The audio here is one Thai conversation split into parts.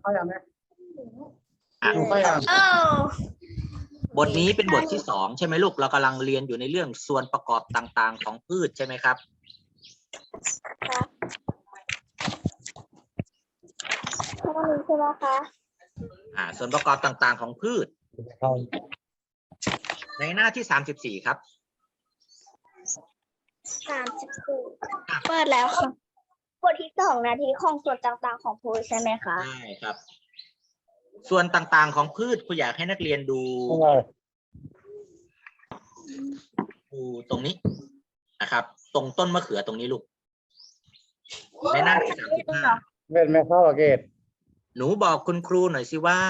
เข้ายังไหมอะดูเข้ายังเออบทนี้เป็นบทที่สองใช่ไหมลูก เรากำลังเรียนอยู่ในเรื่องส่วนประกอบต่างๆ ของพืชใช่ไหมครับข้อนี้ใช่ไหมคะอ่า ส่วนประกอบต่างๆของพืชเข้าในหน้าที่สามสิบสี่ครับ สามสิบสี่เปิดแล้วค่ะ บทที่สองนาทีของส่วนต่างๆของพูใช่ไหมคะ ใช่ครับ ส่วนต่างๆของพืชครูอยากให้นักเรียนดูเข้าเลยดูตรงนี้นะครับ ตรงต้นมะเขือตรงนี้ลูกในหน้าที่สามสิบห้าเวทไม่เข้าอะเกตหนูบอกคุณครูหน่อยสิว่า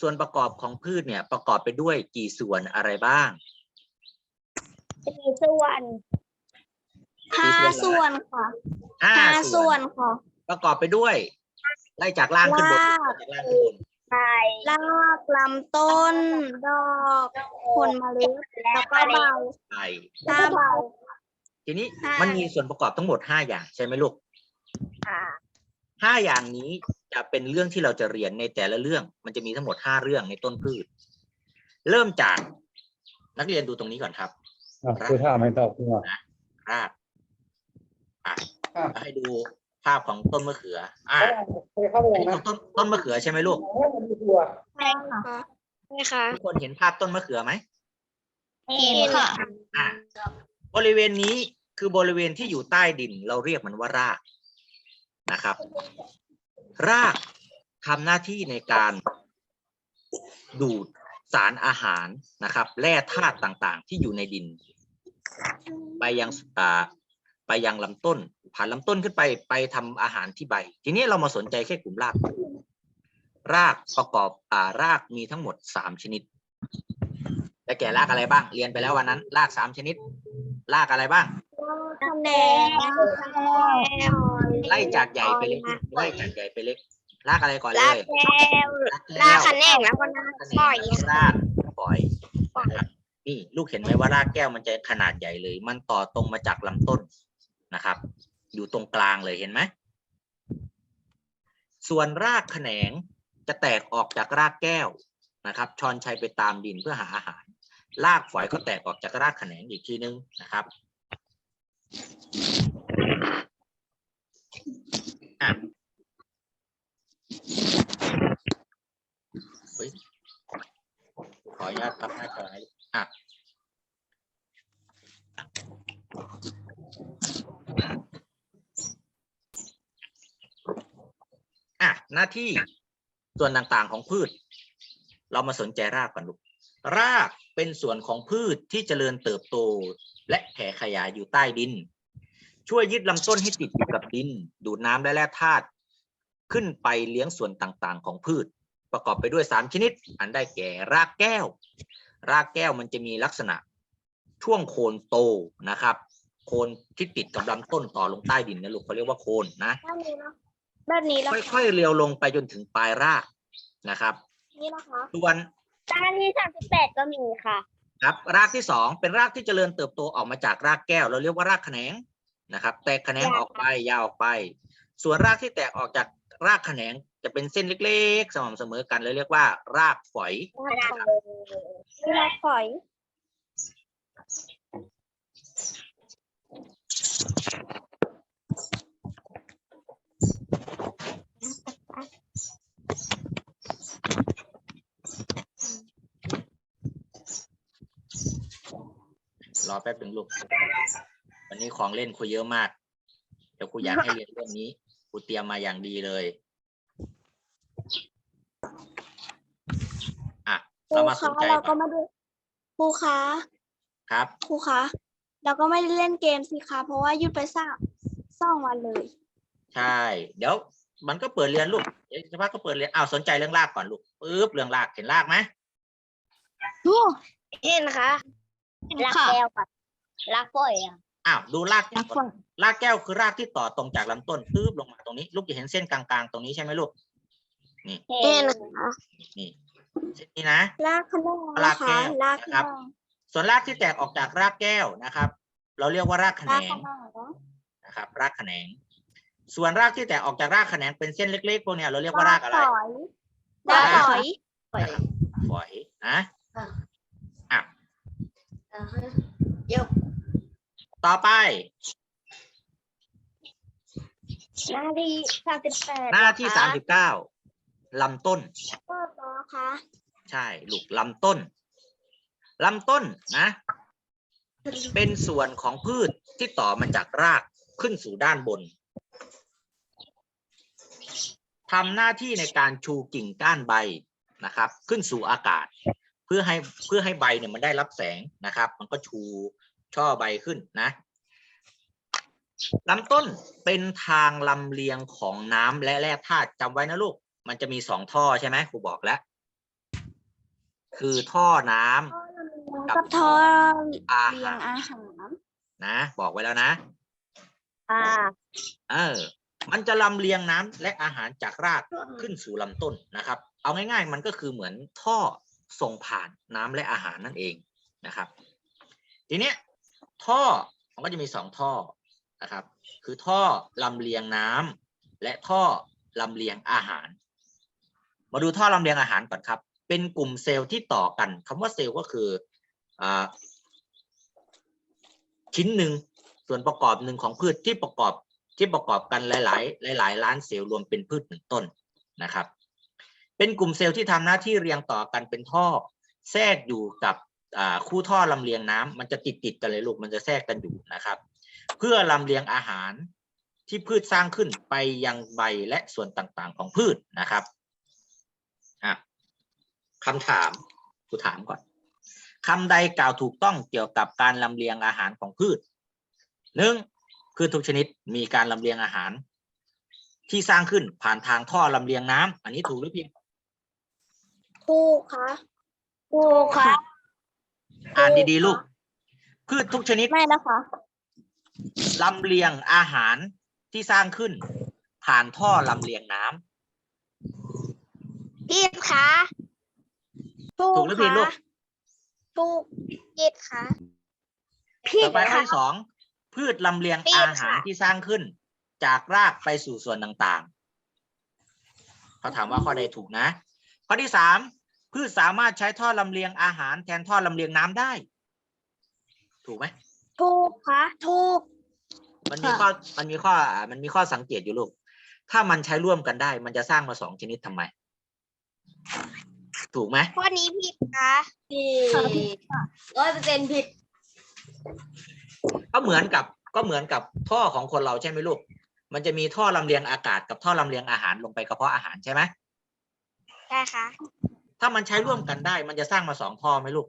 ส่วนประกอบของพืชเนี่ย ประกอบไปด้วยกี่ส่วนอะไรบ้างสี่ส่วนสี่ห้าส่ส่ววนนค่ะ ห้าห้าส่ส่ววนนค่ะประกอบไปด้วยไล่จากล่างขึ้นบนรากไล่จากล่างขึ้นบนใช่รากลำต้น ดอกผลเมล็ดแล้วก็ใบใช่ห้าใบทีนี้ใช่มันมีส่วนประกอบทั้งหมดห้าอย่างใช่ไหมลูกค่ะห้าอย่างนี้จะเป็นเรื่องที่เราจะเรียนในแต่ละเรื่อง มันจะมีทั้งหมดห้าเรื่องในต้นพืช เริ่มจากนักเรียนดูตรงนี้ก่อนครับอะครูถามให้ตอบครูอะรากอะ อะให้ดูภาพของต้นมะเขือ อะเคยเข้าไปอันยังนี้นะของต้นต้นมะเขือใช่ไหมลูกดูครูอะใช่ค่ะใช่ค่ะทุกคนเห็นภาพต้นมะเขือไหม เห็นค่ะ อะบริเวณนี้คือบริเวณที่อยู่ใต้ดิน เราเรียกมันว่ารากนะครับ รากทำหน้าที่ในการดูดสารอาหารนะครับแร่ธาตุต่างๆ ที่อยู่ในดิน ไปยังอ่า ไปยังลำต้น ผ่านลำต้นขึ้นไปไปทำอาหารที่ใบ ทีนี้เรามาสนใจแค่กลุ่มราก รากประกอบอ่ารากมีทั้งหมดสามชนิดได้แก่รากอะไรบ้าง เรียนไปแล้ววันนั้น รากสามชนิด รากอะไรบ้างคะแนนไล่จากใหญ่ไปเล็กไล่จากใหญ่ไปเล็ก รากอะไรก่อนเลลากยแก้วรากลากแก้วคะแนนแล้วก็ลากปล่อยรากปล่อยนะครับนี่ลูกเห็นไหมว่ารากแก้วมันจะขนาดใหญ่เลย มันต่อตรงมาจากลำต้น นะครับ อยู่ตรงกลางเลยเห็นไหมส่วนรากแขนงจะแตกออกจากรากแก้วนะครับชอนชัยไปตามดินเพื่อหาอาหาร รากฝอยก็แตกออกจากรากแขนงอีกทีนึงนะครับอะขออนุญาตพับหน้าจอให้อะ หน้าที่ส่วนต่างๆของพืช เรามาสนใจรากก่อนลูกรากเป็นส่วนของพืชที่เจริญเติบโต และแผ่ขยายอยู่ใต้ดิน ช่วยยึดลำต้นให้ติดอยู่กับดิน ดูดน้ำและแร่ธาตุขึ้นไปเลี้ยงส่วนต่างๆ ของพืช ประกอบไปด้วยสามชนิด อันได้แก่รากแก้ว รากแก้วมันจะมีลักษณะ ช่วงโคนโตนะครับ โคนที่ติดกับลำต้นต่อลงใต้ดินนะลูกเขาเรียกว่าโคนนะ แบบนี้นะแบบนี้แล้วค่อยๆเรียวลงไปจนถึงปลายรากนะครับ นี่นะคะส่วนด้านที่สามสิบแปดก็มีค่ะ ครับ รากที่สองเป็นรากที่เจริญเติบโตออกมาจากรากแก้ว เราเรียกว่ารากแขนงนะครับ แตกแขนงออกไปยาวออกไป ส่วนรากที่แตกออกจากรากแขนงจะเป็นเส้นเล็กๆ สม่ำเสมอกันเลยเรียกว่า รากฝอยรากฝอย รอแป๊บหนึ่งลูก วันนี้ของเล่นครูเยอะมาก เดี๋ยวครูอยากให้เรียนเรื่องนี้ครูเตรียมมาอย่างดีเลย อะ ครูเรามาสคะนใจเราก่ก็อนมาดูครูคะครับ ครูคะเราก็ไม่ได้เล่นเกมสิคะเพราะว่าหยุดไปสามสองวันเลย ใช่ เดี๋ยว มันก็เปิดเรียนลูกเดี๋ยวสักพักก็เปิดเรียนอ้าวสนใจเรื่องรากก่อนลูกปึ๊บเรื่องรากเห็นรากไหมเห็นคะรักแก้วกับรักฝอยอะอ้าวดูรากรักฝอยรากแก้วคือรากที่ต่อตรงจากลำต้นปึ๊บลงมาตรงนี้ ลูกจะเห็นเส้นกลางๆ ตรงนี้ใช่ไหมลูกนี่เห็นคะนี่เส้นนี้นะรากขนมรากนะคะแก้วรากนะครับ ส่วนรากที่แตกออกจากรากแก้วนะครับ เราเรียกว่ารากแขนรากขงนมนะครับ รากแขนง ส่วนรากที่แตกออกจากรากแขนงเป็นเส้นเล็ก ๆ พวกเนี้ยเราเรียกว่ารากอะไรฝอยรากฝอยนะครับฝอยนะอะเดี๋ยวต่อไป หน้าที่สามสิบแปดหน้าที่สามสิบเก้าลำต้นเปิดแล้วคะใช่ลูกลำต้นลำต้นนะ เป็นส่วนของพืชที่ต่อมาจากรากขึ้นสู่ด้านบน ทำหน้าที่ในการชูกิ่งก้านใบนะครับ ขึ้นสู่อากาศ เพื่อให้เพื่อให้ใบเนี่ยมันได้รับแสงนะครับ มันก็ชูช่อใบขึ้นนะลำต้นเป็นทางลำเลียงของน้ำและแร่ธาตุจำไว้นะลูก มันจะมีสองท่อใช่ไหมครูบอกแล้ว คือท่อน้ำกับทออาเรียหางรอาหารนะ บอกไว้แล้วนะอ่าเออ มันจะลำเลียงน้ำและอาหารจากรากขึ้นสู่ลำต้นนะครับ เอาง่าย ๆ มันก็คือเหมือนท่อส่งผ่านน้ำและอาหารนั่นเองนะครับ ทีเนี้ยท่อมันก็จะมีสองท่อนะครับ คือท่อลำเลียงน้ำและท่อลำเลียงอาหาร มาดูท่อลำเลียงอาหารก่อนครับ เป็นกลุ่มเซลล์ที่ต่อกันคำว่าเซลล์ก็คืออ่าชิ้นหนึ่งส่วนประกอบหนึ่งของพืชที่ประกอบ ที่ประกอบกันหลาย ๆ หลาย ๆ ล้านเซลล์รวมเป็นพืชหนึ่งต้นนะครับ เป็นกลุ่มเซลล์ที่ทำหน้าที่เรียงต่อกันเป็นท่อ แทรกอยู่กับอ่าคู่ท่อลำเลียงน้ำมันจะติดติดๆกันเลยลูกมันจะแทรกกันอยู่นะครับ เพื่อลำเลียงอาหารที่พืชสร้างขึ้นไปยังใบและส่วนต่างๆ ของพืชนะครับอะคำถามกูถามก่อนคำใดกล่าวถูกต้องเกี่ยวกับการลำเลียงอาหารของพืชหนึ่ง พืชทุกชนิดมีการลำเลียงอาหาร ที่สร้างขึ้นผ่านทางท่อลำเลียงน้ำอันนี้ถูกหรือผิดถูกค่ะถูกค่ะอ่านดีๆลูก พืชทุกชนิดไม่นะคะลำเลียงอาหารที่สร้างขึ้น ผ่านท่อลำเลียงน้ำผิดค่ะถูถูกหรือผิดลูกถูกผิดค่ะต่อไปข้อที่สอง พืชลำเลียงผิดอาหารค่ะที่สร้างขึ้น จากรากไปสู่ส่วนต่างๆเขาถามว่าข้อใดถูกนะ ข้อที่สามพืชสามารถใช้ท่อลำเลียงอาหารแทนท่อลำเลียงน้ำได้ ถูกไหม ถูกค่ะถูก มันมีค่ะ ข้อ มันมีข้ออ่ามันมีข้อสังเกตอยู่ลูก ถ้ามันใช้ร่วมกันได้ มันจะสร้างมาสองชนิดทำไม ถูกไหม ข้อนี้ผิดค่ะผิดร้อยเปอร์เซ็นต์ผิด ก็เหมือนกับก็เหมือนกับท่อของคนเราใช่ไหมลูก มันจะมีท่อลำเลียงอากาศกับท่อลำเลียงอาหารลงไปกระเพาะอาหารใช่ไหมใช่ค่ะ ถ้ามันใช้ร่วมกันได้ มันจะสร้างมาสองท่อไหมลูก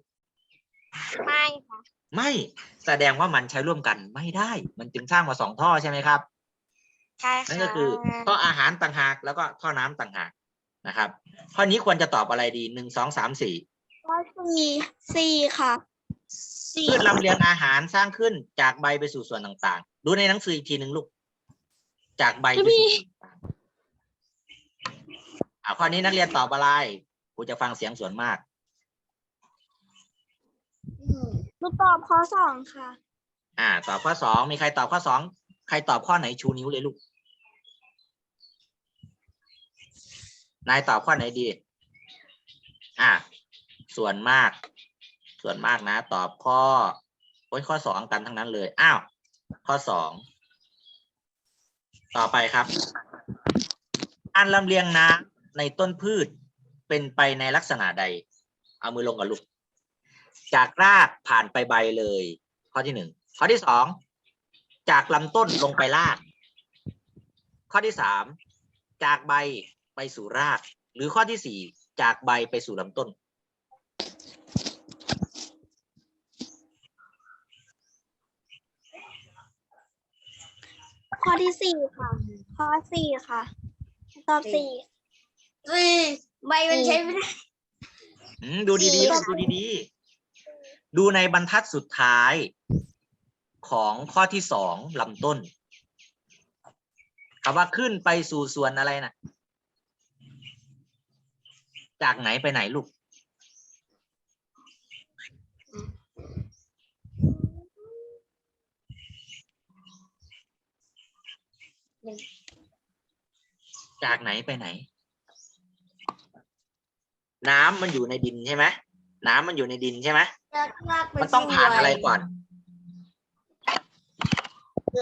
ไม่ค่ะไม่แสดงว่ามันใช้ร่วมกันไม่ได้ มันจึงสร้างมาสองท่อใช่ไหมครับ ใช่ค่ะนั่นก็คือท่ออาหารต่างหากแล้วก็ท่อน้ำต่างหากนะครับ ข้อนี้ควรจะตอบอะไรดีหนึ่งสองสามสี่ ข้อสี่สี่ค่ะสี่ พืชลำเลียงอาหารสร้างขึ้นจากใบไปสู่ส่วนต่างๆ ดูในหนังสืออีกทีหนึ่งลูก จากใบไปสู่ส่วนต่างๆอ่าข้อนี้นักเรียนตอบอะไรกูจะฟังเสียงส่วนมากหนูตอบข้อสองค่ะ อ่า ตอบข้อสองมีใครตอบข้อสองใครตอบข้อไหนชูนิ้วเลยลูก นายตอบข้อไหนดี อ่า ส่วนมาก ส่วนมากนะ ตอบข้อโอ้ยข้อสองกันทั้งนั้นเลย อ้าว ข้อสอง ต่อไปครับ การลำเลียงน้ำในต้นพืชเป็นไปในลักษณะใด เอามือลงกับลูก จากรากผ่านไปใบเลย ข้อที่หนึ่ง ข้อที่สอง จากลำต้นลงไปราก ข้อที่สาม จากใบไปสู่ราก หรือข้อที่สี่ จากใบไปสู่ลำต้น ข้อที่สี่ค่ะ ข้อสี่ค่ะ ตอบสี่สี่ใบมันใช้ไม่ได้ อืมดูดีๆลูกดูดีๆ ดูในบรรทัดสุดท้าย ของข้อที่สองลำต้นคำว่าขึ้นไปสู่ส่วนอะไรนะจากไหนไปไหนลูก จากไหนไปไหน น้ำมันอยู่ในดินใช่ไหมน้ำมันอยู่ในดินใช่ไหมลากลากไปมันต้องผ่านอะไรก่อน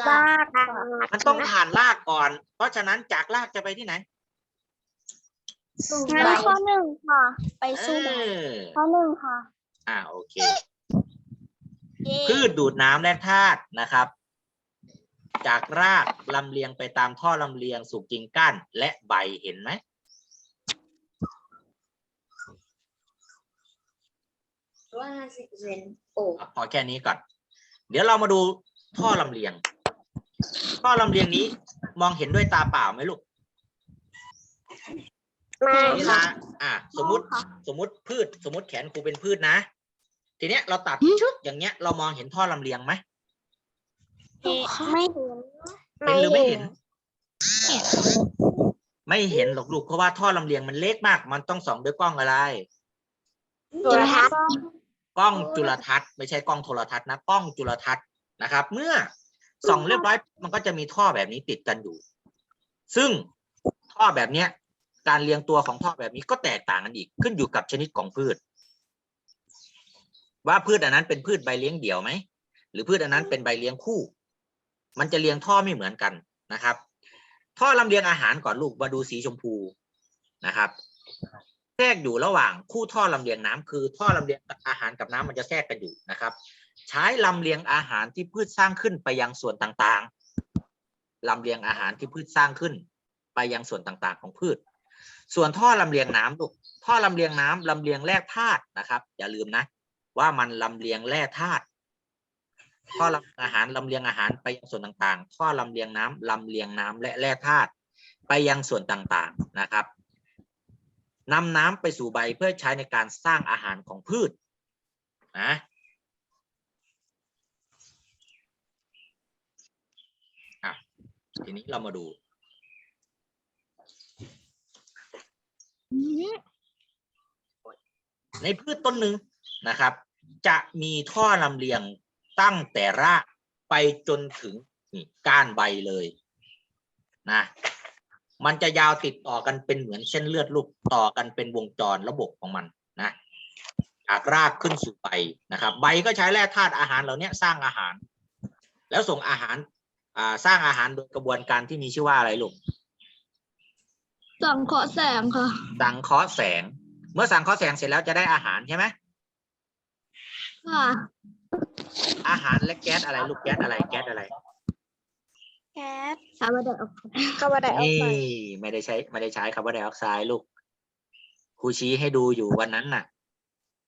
ลากลากมันต้องผ่านรากก่อน เพราะฉะนั้นจากรากจะไปที่ไหนสู่งั้นใบข้อหนึ่งค่ะ ไปเอสู้ใบอข้อหนึ่งค่ะ อ่าโอเค พืชดูดน้ำและธาตุนะครับ จากรากลำเลียงไปตามท่อลำเลียงสู่กิ่งก้านและใบเห็นไหมว่าห้าสิบเปอร์เซ็นต์โอ้อะพอแค่นี้ก่อน เดี๋ยวเรามาดูท่อลำเลียง ท่อลำเลียงนี้มองเห็นด้วยตาเปล่าไหมลูกไม่เวค่ะลาอะสมมติค่ะสมมติพืช สมมติแขนครูเป็นพืชนะ ทีเนี้ยเราตัดชึกอย่างเงี้ยเรามองเห็นท่อลำเลียงไหม ไม่เห็นเห็นหรือไม่เห็น ไม่เห็นหรอกลูกเพราะว่าท่อลำเลียงมันเล็กมาก มันต้องส่องด้วยกล้องอะไร จุลทรรศน์กล้องจุลทรรศน์ไม่ใช่กล้องโทรทัศน์นะกล้องจุลทรรศน์นะครับ เมื่อส่องเรียบร้อยมันก็จะมีท่อแบบนี้ติดกันอยู่ ซึ่งท่อแบบเนี้ย การเรียงตัวของท่อแบบนี้ก็แตกต่างกันอีกขึ้นอยู่กับชนิดของพืช ว่าพืชอันนั้นเป็นพืชใบเลี้ยงเดี่ยวไหมหรือพืชอันนั้นเป็นใบเลี้ยงคู่ มันจะเรียงท่อไม่เหมือนกันนะครับ ท่อลำเลียงอาหารก่อนลูกมาดูสีชมพูนะครับแทรกอยู่ระหว่างคู่ท่อลำเลียงน้ำคือ ท่อลำเลียงอาหารกับน้ำมันจะแทรกกันอยู่นะครับ ใช้ลำเลียงอาหารที่พืชสร้างขึ้นไปยังส่วนต่างๆลำเลียงอาหารที่พืชสร้างขึ้น ไปยังส่วนต่างๆ ของพืช ส่วนท่อลำเลียงน้ำลูกท่อลำเลียงน้ำลำเลียงแร่ธาตุนะครับ อย่าลืมนะ ว่ามันลำเลียงแร่ธาตุ ท่อลำอาหารลำเลียงอาหารไปยังส่วนต่างๆ ท่อลำเลียงน้ำลำเลียงน้ำและแร่ธาตุไปยังส่วนต่างๆนะครับนำน้ำไปสู่ใบเพื่อใช้ในการสร้างอาหารของพืชนะอะทีนี้เรามาดู ในพืชต้นหนึ่งนะครับ จะมีท่อลำเลียง ตั้งแต่รากไปจนถึงนี่ก้านใบเลยนะมันจะยาวติดต่อกันเป็นเหมือนเส้นเลือดลูกต่อกันเป็นวงจรระบบของมันนะจากรากขึ้นสู่ใบนะครับ ใบก็ใช้แร่ธาตุอาหารเหล่านี้สร้างอาหาร แล้วส่งอาหารอ่าสร้างอาหารโดยกระบวนการที่มีชื่อว่าอะไรลูกสังเคราะห์แสงค่ะ สังเคราะห์แสง เมื่อสังเคราะห์แสงเสร็จแล้วจะได้อาหารใช่ไหมค่ะ อาหารและแก๊สอะไรลูกแก๊สอะไรแก๊สอะไรแก๊สคาร์บอนไดออกไซด์คาร์บอนไดออกนี่ไซด์ไม่ได้ใช้ไม่ได้ใช้คาร์บอนไดออกไซด์ลูกครูชี้ให้ดูอยู่วันนั้นน่ะ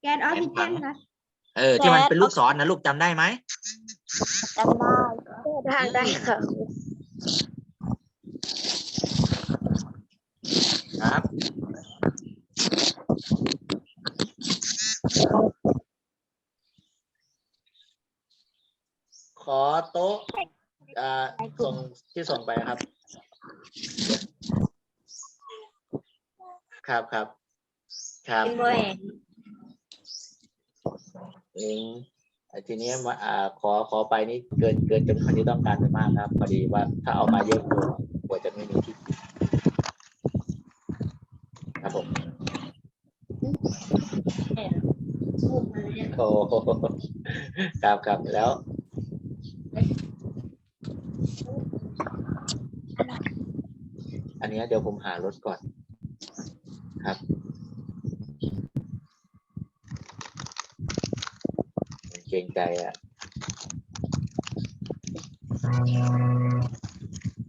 แก๊สออกซิเจนค่ะเออ ที่มันเป็นลูกศรนะลูกจำได้ไหมจำได้ทางได้ค่ะ ครับ ขอโต๊ะอ่าส่งที่ส่งไปครับ ครับครับ ครับเป็นบอยเองไอ้ทีนี้มาอ่าขอขอไปนี่เกินเกินจำนวนที่ต้องการไปมากครับพอดีว่าถ้าเอามาเยอะเกินกว่าจะไม่มีที่กินครับผมโอ้โหครับครับแล้ว อั นเนี้เดี๋ยวผมหารถก่อนครับเกรงใจอะ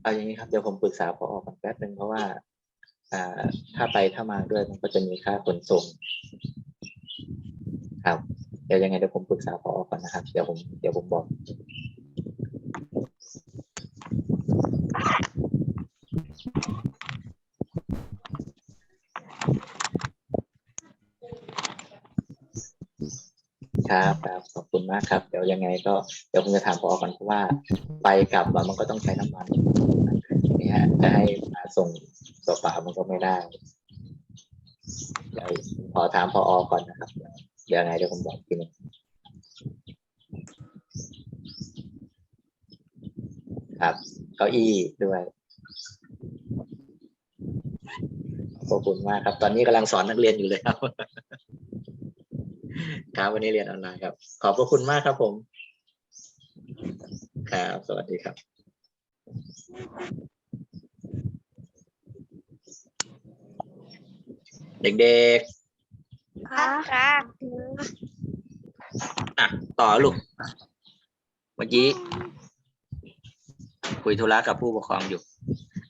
เอาอย่างนี้ครับเดี๋ยวผมปรึกษาพอก่อนแป๊บนึงเพราะว่า อ่า ถ้าไปถ้ามาด้วยมันก็จะมีค่าขนส่ง ครับ เดี๋ยวยังไงเดี๋ยวผมปรึกษาพอออก่อนนะครับ เดี๋ยวผมเดี๋ยวผมบอก ครับครับขอบคุณมากครับ เดี๋ยวยังไงก็เดี๋ยวผมจะถามพอก่อนเพราะว่าไปกลับมันก็ต้องใช้น้ำมันนี่ฮะจะให้มาส่งตัวเปล่ามันก็ไม่ได้เดี๋ยวขอถามพอก่อนนะครับ เดี๋ยวยังไงเดี๋ยวผมบอกทีนึงครับเก้าอี้ด้วยขอบคุณมากครับ ตอนนี้กำลังสอนนักเรียนอยู่เลยครับ ครับวันนี้เรียนออนไลน์ครับ ขอบพระคุณมากครับผม ครับ สวัสดีครับเด็กค่ะค่ะๆอะต่อลูก เมื่อกี้ คุยธุระกับผู้ปกครองอยู่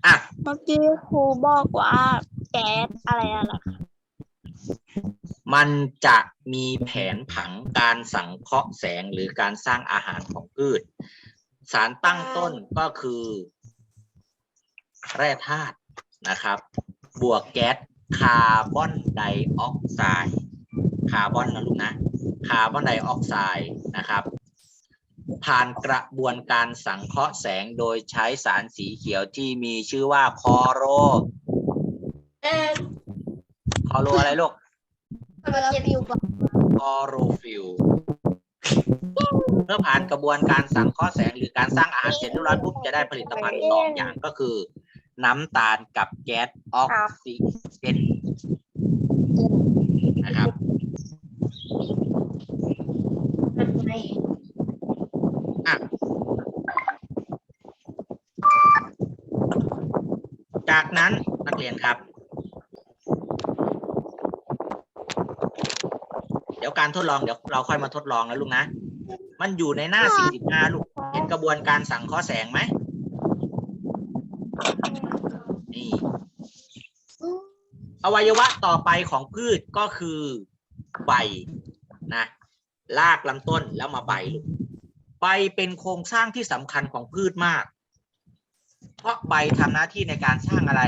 อะ เมื่อกี้ครูบอกว่าแก๊สอะไรอะไรมันจะ มีแผนผังการสังเคราะห์แสงหรือการสร้างอาหารของพืช สารตั้งต้นก็คือแร่ธาตุนะครับ บวกแก๊สคาร์บอนไดออกไซด์คาร์บอนนะลูกนะคาร์บอนไดออกไซด์นะครับ ผ่านกระบวนการสังเคราะห์แสงโดยใช้สารสีเขียวที่มีชื่อว่าคอโรเออคอโรอะไรลูก อยู่กับคลอโรฟิลเมื่อผ่านกระบวนการสังเคราะห์แสงหรือการสร้างอาหารเสร็จเรียบร้อยปุ๊บจะได้ผลิตภัณฑ์สองอย่างก็คือ น้ำตาลกับแก๊สออกซิเจนนะครับอะจากนั้นนักเรียนครับ เดี๋ยวการทดลองเดี๋ยวเราค่อยมาทดลองนะลูกนะ มันอยู่ในหน้า 45 ลูก เห็นกระบวนการสังเคราะห์แสงไหมนี่อวัยวะต่อไปของพืชก็คือใบนะรากลำต้นแล้วมาใบลูกใบเป็นโครงสร้างที่สำคัญของพืชมาก เพราะใบทำหน้าที่ในการสร้างอะไร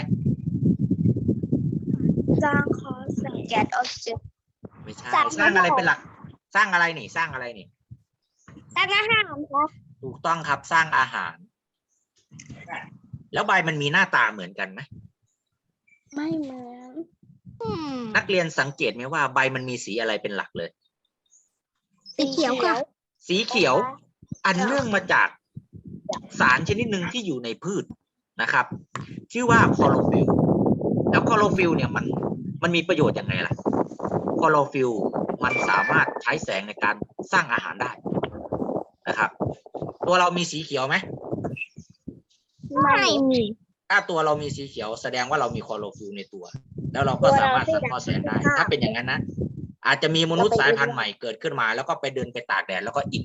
สร้างคอแสงแก๊สออกซิเจน ไม่ใช่สร้างสร้างอะไรเป็นหลัก สร้างอะไรนี่ สร้างอะไรนี่ สร้างอาหารครับถูกต้องครับสร้างอาหาร แล้วใบมันมีหน้าตาเหมือนกันไหมไม่เหมือนอืมนักเรียนสังเกตไหมว่าใบมันมีสีอะไรเป็นหลักเลย สีเขียวค่ะ สีเขียว อันเนื่องมาจากสารชนิดหนึ่งที่อยู่ในพืชนะครับ ชื่อว่าคลอโรฟิลล์แล้วคลอโรฟิลล์เนี่ยมันมันมีประโยชน์ยังไงล่ะ คลอโรฟิลล์มันสามารถใช้แสงในการสร้างอาหารได้นะครับ ตัวเรามีสีเขียวไหมไม่มีถ้าตัวเรามีสีเขียวแสดงว่าเรามีคลอโรฟิลล์ในตัว แล้วเราก็สามารถสังเคราะห์แสงได้ ถ้าเป็นอย่างนั้นนะอาจจะมีมนุษย์สายพันธุ์ใหม่เกิดขึ้นมา แล้วก็ไปเดินไปตากแดดแล้วก็อิ่ม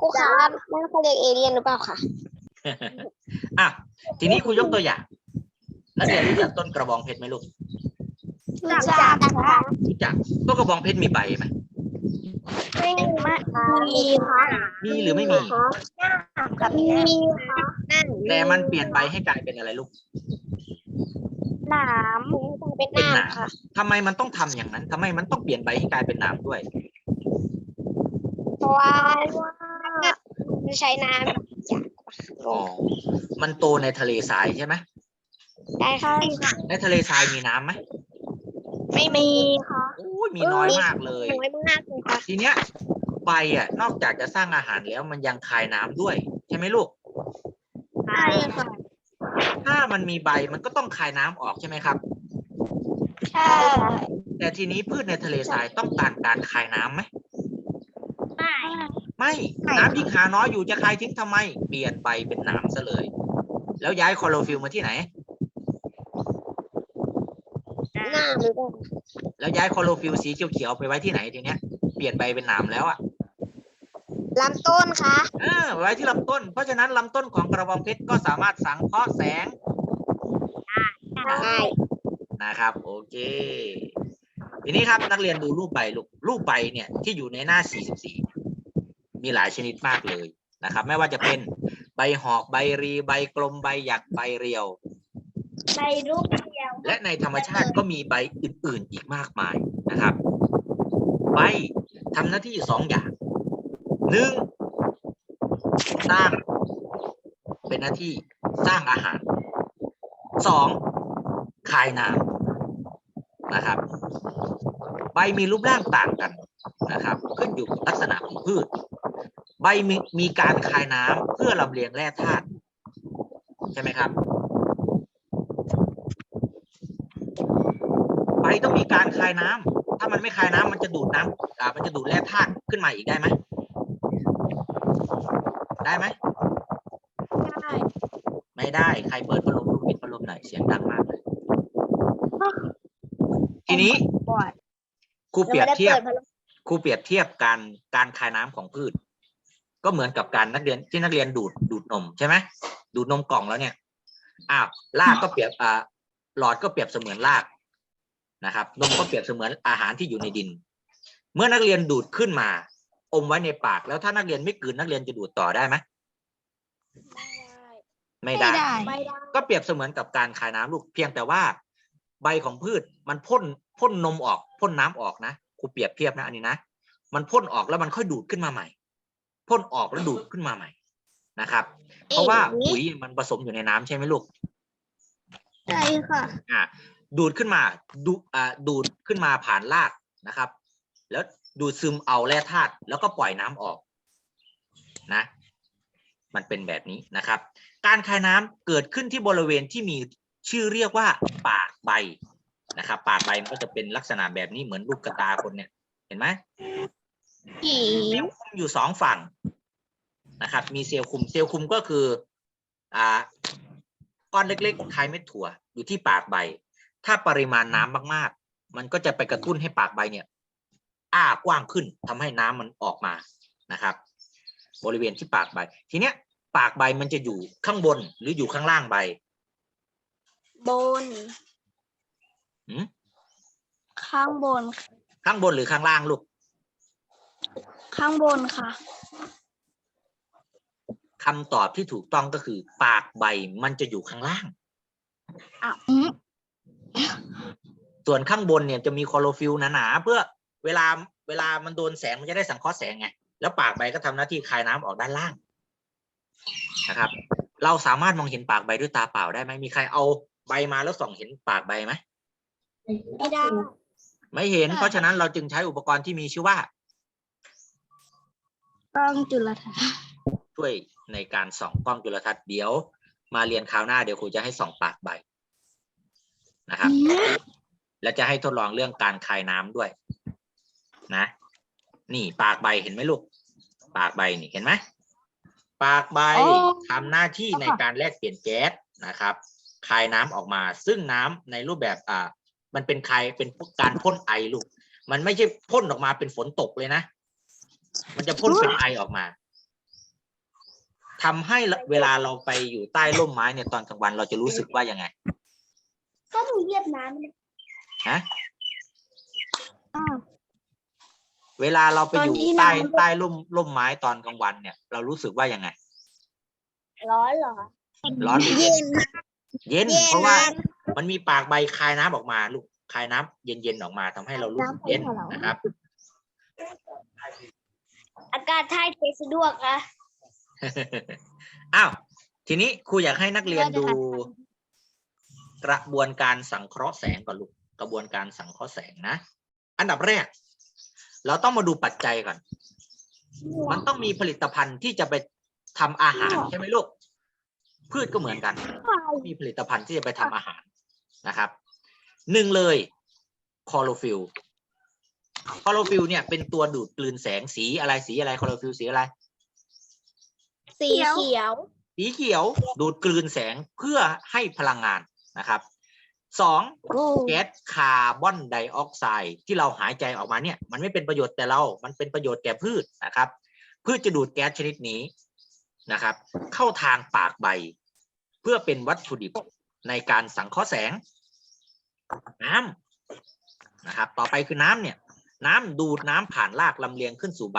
กูครับนั่นเขาเรียกเอเลี่ยนหรือเปล่าคะอะทีนี้ครูยกตัวอย่างนักเรียนรู้จักต้นกระบองเพชรไหมลูก รู้จักค่ะรู้จักต้นกระบองเพชรมีใบไหมไม่มีมีค่ะมีหรือไม่มีกับมีค่ะแต่มันเปลี่ยนใบให้กลายเป็นอะไรลูกหนามเป็นเป็นหหนานามค่ะทำไมมันต้องทำอย่างนั้นทำไมมันต้องเปลี่ยนใบให้กลายเป็นหนามด้วยเพราะว่ามันใช้น้อ๋อมันโตในทะเลทรายใช่ไหมำได้ค่ะในทะเลทรายมีน้ำไหม ไม่มีค่ะโอ้ยมีน้อยมากเลย น้อยมากเลยค่ะทีเนี้ยใบอะ นอกจากจะสร้างอาหารแล้วมันยังคายน้ำด้วย ใช่ไหมลูก ใช่ค่ะ ถ้ามันมีใบมันก็ต้องคายน้ำออกใช่ไหมครับ ใช่ แต่ทีนี้พืชในทะเลทรายต้องการการคายน้ำไหมไม่ไม่ไม่น้ำยิ่งหาน้อยอยู่จะคายทิ้งทำไม เปลี่ยนใบเป็นน้ำซะเลย แล้วย้ายคลอโรฟิลล์มาที่ไหน หน้าหรือเปล่าแล้วย้ายคลอโรฟิลล์สีเขียวๆไปไว้ที่ไหนทีเนี้ยเปลี่ยนใบเป็นหนามแล้วอะลำต้นค่ะเออไว้ที่ลำต้น เพราะฉะนั้นลำต้นของกระบองเพชรก็สามารถสังเคราะห์แสงใช่นะครับ โอเค ทีนี้ครับนักเรียนดูรูปใบลูกรูปใบเนี่ยที่อยู่ในหน้า 44 มีหลายชนิดมากเลยนะครับ ไม่ว่าจะเป็นใบหอกใบรีใบกลมใบหยักใบเรียว ใบรูปเดียวและในธรรมชาติก็มีใบอื่น ๆ อีกมากมายนะครับ ใบทำหน้าที่สองอย่างหนึ่งสร้างเป็นหน้าที่สร้างอาหารสองคายน้ำนะครับ ใบมีรูปร่างต่างกันนะครับ ขึ้นอยู่กับลักษณะของพืช ใบมีมีการคายน้ำเพื่อลำเลียงแร่ธาตุใช่ไหมครับ ใบต้องมีการคายน้ำถ้ามันไม่คายน้ำมันจะดูดน้ำอ่ามันจะดูดแร่ธาตุขึ้นมาอีกได้ไหมได้ไหมได้ ไม่ได้ใครเปิดพัดลมลูกปิดพัดลมหน่อยเสียงดังมากเลยทีนี้ปล่อยครูเปรียบเทียบราไม่ได้ปิดพัดลมครูเปรียบเทียบการการคายน้ำของพืช ก็เหมือนกับการนักเรียนที่นักเรียนดูดดูดนมใช่ไหมดูดนมกล่องแล้วเนี่ยอ้าวรากก็เปรียบอ่าหลอดก็เปรียบเสมือนราก นะครับนมก็เปรียบเสมือนอาหารที่อยู่ในดิน เมื่อนักเรียนดูดขึ้นมา อมไว้ในปากแล้วถ้านักเรียนไม่กลืนนักเรียนจะดูดต่อได้ไหมไม่ได้ ไม่ได้ ก็เปรียบเสมือนกับการคายน้ำลูกเพียงแต่ว่า ใบของพืชมันพ่นพ่นนมออกพ่นน้ำออกนะครูเปรียบเทียบนะอันนี้นะมันพ่นออกแล้วมันค่อยดูดขึ้นมาใหม่พ่นออกแล้วดูดขึ้นมาใหม่นะครับ เพราะว่าปุ๋ยมันผสมอยู่ในน้ำใช่ไหมลูกใช่ค่ะ อ่า ดูดขึ้นมาดูอ่าดูดขึ้นมาผ่านรากนะครับ แล้วดูดซึมเอาแร่ธาตุแล้วก็ปล่อยน้ำออกนะ มันเป็นแบบนี้นะครับ การคายน้ำเกิดขึ้นที่บริเวณที่มีชื่อเรียกว่าปากใบนะครับ ปากใบมันก็จะเป็นลักษณะแบบนี้เหมือนลูกกระตาคนเนี่ย เห็นไหมผีเซลล์คุมอยู่สองฝั่งนะครับ มีเซลล์คุมเซลล์คุมก็คืออ่าก้อนเล็กๆคล้ายเม็ดถั่วอยู่ที่ปากใบ ถ้าปริมาณน้ำมาก ๆ มันก็จะไปกระตุ้นให้ปากใบเนี่ย อ้ากว้างขึ้นทำให้น้ำมันออกมานะครับ บริเวณที่ปากใบ ทีเนี้ย ปากใบมันจะอยู่ข้างบนหรืออยู่ข้างล่างใบ บนหืมข้างบน ข้างบนหรือข้างล่างลูก ข้างบนค่ะคำตอบที่ถูกต้องก็คือ ปากใบมันจะอยู่ข้างล่างอะ ส่วนข้างบนเนี่ยจะมีคลอโรฟิลล์หนาๆเพื่อเวลาเวลามันโดนแสงมันจะได้สังเคราะห์แสงไงแล้วปากใบก็ทำหน้าที่คายน้ำออกด้านล่างนะครับ เราสามารถมองเห็นปากใบด้วยตาเปล่าได้ไหมมีใครเอาใบมาแล้วส่องเห็นปากใบไหมไม่ได้ไม่เห็น เพราะฉะนั้นเราจึงใช้อุปกรณ์ที่มีชื่อว่ากล้องจุลทรรศน์ช่วยในการส่องกล้องจุลทรรศน์เดี๋ยว มาเรียนคราวหน้าเดี๋ยวครูจะให้ส่องปากใบ นะครับ และจะให้ทดลองเรื่องการคายน้ำด้วย นะ นี่ปากใบเห็นไหมลูก ปากใบนี่เห็นไหมปากใบอ๋อทำหน้าที่ในการแลกเปลี่ยนแก๊สนะครับ คายน้ำออกมา ซึ่งน้ำในรูปแบบอ่า มันเป็นคายเป็นการพ่นไอลูก มันไม่ใช่พ่นออกมาเป็นฝนตกเลยนะ มันจะพ่นเป็นไอออกมาทำให้เวลาเราไปอยู่ใต้ร่มไม้เนี่ยตอนกลางวันเราจะรู้สึกว่ายังไง ก็มีเวียดนามเนี่ยฮะ อ้าว เวลาเราไปอยู่ตอนที่ใต้น้ำ ใต้ร่มร่มไม้ตอนกลางวันเนี่ย เรารู้สึกว่ายังไง ร้อนเหรอ ร้อนหรือเย็น เย็น เย็น เพราะว่านะมันมีปากใบคายน้ำออกมา ลูกคายน้ำเย็นๆออกมาทำให้เรารู้สึกเย็นน้ำของเรานนะครับ อากาศถ่ายเทสะดวกนะ อ้าว ทีนี้ครูอยากให้นักเรียนดู กระบวนการสังเคราะห์แสงก่อนลูกกระบวนการสังเคราะห์แสงนะ อันดับแรก เราต้องมาดูปัจจัยก่อน มันต้องมีผลิตภัณฑ์ที่จะไปทำอาหารใช่ไหมลูกพืชก็เหมือนกัน มีผลิตภัณฑ์ที่จะไปทำอาหารนะครับหนึ่งเลยคลอโรฟิลคลอโรฟิลเนี่ยเป็นตัวดูดกลืนแสงสีอะไรสีอะไรคลอโรฟิลสีอะไร สีเขียว สีเขียวดูดกลืนแสงเพื่อให้พลังงาน นะครับสองโอ้แก๊สคาร์บอนไดออกไซด์ที่เราหายใจออกมาเนี่ย มันไม่เป็นประโยชน์แต่เรา มันเป็นประโยชน์แก่พืชนะครับ พืชจะดูดแก๊สชนิดนี้นะครับ เข้าทางปากใบ เพื่อเป็นวัตถุดิบในการสังเคราะห์แสง น้ำนะครับ ต่อไปคือน้ำเนี่ย น้ำดูดน้ำผ่านรากลำเลียงขึ้นสู่ใบ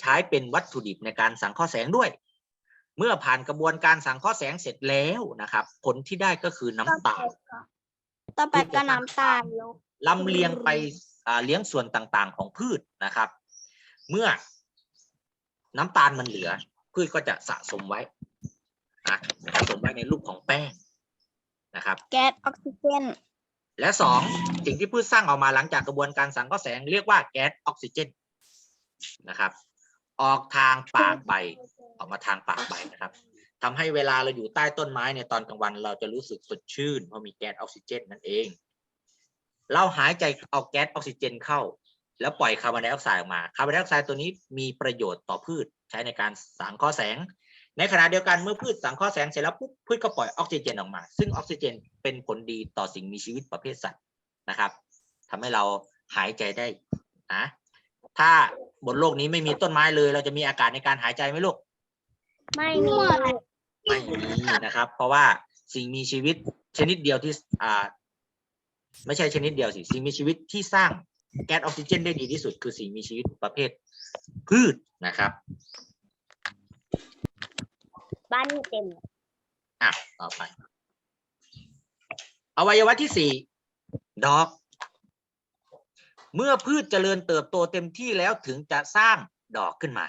ใช้เป็นวัตถุดิบในการสังเคราะห์แสงด้วย เมื่อผ่านกระบวนการสังเคราะห์แสงเสร็จแล้วนะครับ ผลที่ได้ก็คือน้ำตาลต่อไปก็น้ำตาลลงลำเลียงไปอ่าเลี้ยงส่วนต่างๆ ของพืชนะครับ เมื่อน้ำตาลมันเหลือ พืชก็จะสะสมไว้นะสะสมไว้ในรูปของแป้งนะครับ แก๊สออกซิเจนและสองสิ่งที่พืชสร้างออกมาหลังจากกระบวนการสังเคราะห์แสงเรียกว่าแก๊สออกซิเจนนะครับ ออกทางปากใบ ออกมาทางปากใบนะครับทำให้เวลาเราอยู่ใต้ต้นไม้ในยตอนกลางวันเราจะรู้สึกสดชื่น เพราะมีแก๊สออกซิเจนนั่นเอง เราหายใจเอาแก๊สออกซิเจนเข้า แล้วปล่อยคาร์บอนไดออกไซด์ออกมาคาร์บอนไดออกไซด์ตัวนี้มีประโยชน์ต่อพืชใช้ในการสังเคราะห์แสง ในขณะเดียวกันเมื่อพืชสังเคราะห์แสงเสร็จแล้วปุ๊บพืชก็ปล่อยออกซิเจนออกมา ซึ่งออกซิเจนเป็นผลดีต่อสิ่งมีชีวิตประเภทสัตว์นะครับทำให้เราหายใจได้นะถ้าบนโลกนี้ไม่มีต้นไม้เลย เราจะมีอากาศในการหายใจไหมลูก ไม่มี ไม่มีนะครับ เพราะว่าสิ่งมีชีวิตชนิดเดียวที่อ่าไม่ใช่ชนิดเดียวสิ สิ่งมีชีวิตที่สร้างแก๊สออกซิเจนได้ดีที่สุด คือสิ่งมีชีวิตประเภทพืชนะครับ บ้านเต็ม อะต่อไป อวัยวะที่สี่ดอก เมื่อพืชเจริญเติบโตเต็มที่แล้วถึงจะสร้างดอกขึ้นมา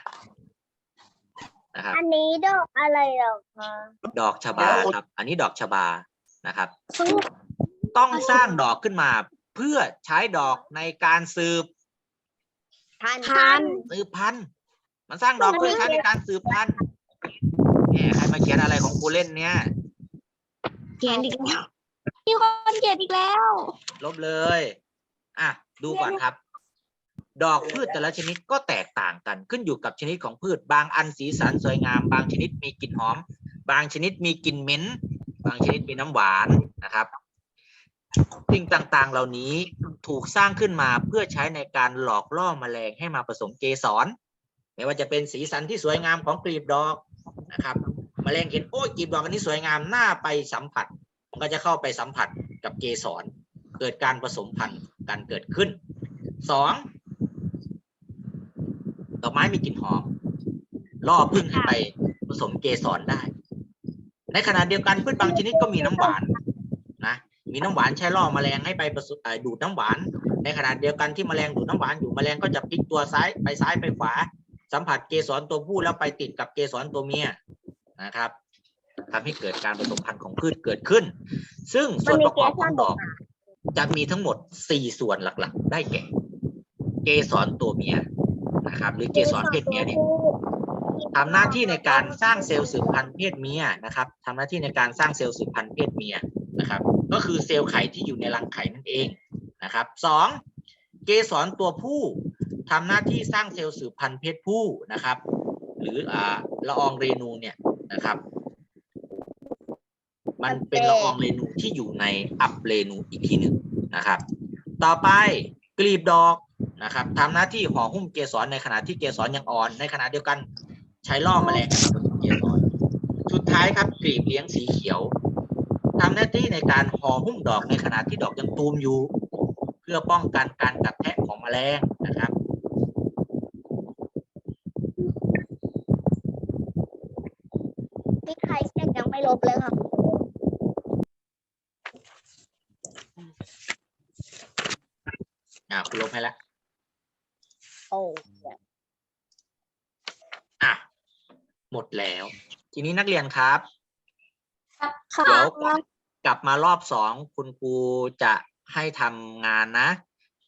นะครับ อันนี้ดอกอะไรเหรอคะดอกชบาครับ อันนี้ดอกชบานะครับ ต้องสร้างดอกขึ้นมา เพื่อใช้ดอกในการสืบพันพันสืบพันธุ์มันสร้างดอกเพื่อใช้ในการสืบพันธุ์เนี่ยใครมาเขียนอะไรของกูเล่นเนี่ยเขียนอีกแล้วมีคนเขียนอีกแล้ว ลบเลย อะ ดูก่อนครับ ดอกพืชแต่ละชนิดก็แตกต่างกัน ขึ้นอยู่กับชนิดของพืช บางอันสีสันสวยงาม บางชนิดมีกลิ่นหอม บางชนิดมีกลิ่นเหม็นบางชนิดมีน้ำหวานนะครับสิ่งต่างๆ เหล่านี้ถูกสร้างขึ้นมาเพื่อใช้ในการหลอกล่อแมลงให้มาผสมเกสรไม่ว่าจะเป็นสีสันที่สวยงามของกลีบดอกนะครับแมลงเห็นโอ้กลีบดอกอันนี้สวยงามน่าไปสัมผัสมันก็จะเข้าไปสัมผัสกับเกสรเกิดการผสมพันธุ์กันเกิดขึ้นส องดอกไม้มีกลิ่นหอมล่อพึ่งให้ไปผสมเกสรได้ ในขณะเดียวกันพืชบางชนิดก็มีน้ำหวานนะมีน้ำหวานใช้ล่อแมลงให้ไปผสมเอ่อดูดน้ำหวาน ในขณะเดียวกันที่แมลงดูดน้ำหวานอยู่แมลงก็จะพลิกตัวซ้ายไปซ้ายไปขวา สัมผัสเกสรตัวผู้แล้วไปติดกับเกสรตัวเมียนะครับทำให้เกิดการผสมพันธุ์ของพืชเกิดขึ้น ซึ่งส่วนประกอบของดอกจะมีทั้งหมด 4 ส่วนหลักๆ ได้แก่ เกสรตัวเมีย นะครับ หรือเกสรเพศเมียเนี่ยทำหน้าที่ในการสร้างเซลล์สืบพันธุ์เพศเมียนะครับทำหน้าที่ในการสร้างเซลล์สืบพันธุ์เพศเมียนะครับ ก็คือเซลล์ไข่ที่อยู่ในรังไข่นั่นเองนะครับสองเกสรตัวผู้ทำหน้าที่สร้างเซลล์สืบพันธุ์เพศผู้นะครับ หรืออ่าละอองเรนูเนี่ยนะครับ มันเป็นละอองเรนูที่อยู่ในอับเรนูอีกทีหนึ่งนะครับ ต่อไปกลีบดอก นะครับทำหน้าที่ห่อหุ้มเกสรในขณะที่เกสรยังอ่อน ในขณะเดียวกันใช้ล่อแมลงให้ผสมเกสรสุดท้ายครับกลีบเลี้ยงสีเขียวทำหน้าที่ในการห่อหุ้มดอกในขณะที่ดอกยังตูมอยู่ เพื่อป้องกันการกัดแทะของแมลงนะครับมีใครเช็คยังไม่ลบเลยค่ะอ่าคุณลบให้แล้ว โอ้อะหมดแล้ว ทีนี้นักเรียนครับ ค่ะเดี๋ยวกลับมารอบสองคุณครูจะให้ทำงานนะ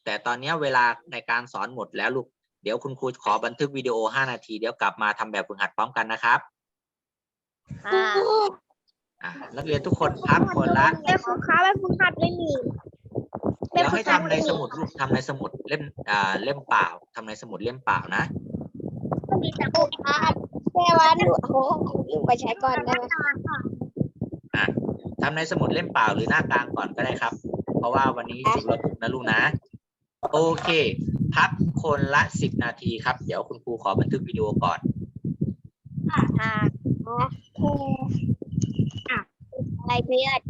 แต่ตอนนี้เวลาในการสอนหมดแล้วลูก เดี๋ยวคุณครูขอบันทึกวิดีโอห้านาที เดี๋ยวกลับมาทำแบบฝึกหัดพร้อมกันนะครับค่ะอะนักเรียนทุกคนพักคนละแม่คุณคะแม่คุณคัดไม่มีเดี๋ยวให้ทำในสมุดลูกทำในสมุดเล่มอ่าเล่มเปล่าทำในสมุดเล่มเปล่านะไม่มีแต่คุณคัดแม่ว่าหนูเอาของอยู่ไปใช้ก่อนได้ไหมอะทำในสมุดเล่มเปล่าหรือหน้ากลางก่อนก็ได้ครับ เพราะว่าวันนี้จุดลดนะลูกนะ โอเค พักคนละสิบนาทีครับ เดี๋ยวคุณครูขอบันทึกวิดีโอก่อนค่ะโอเคอะอะไรเพื่อน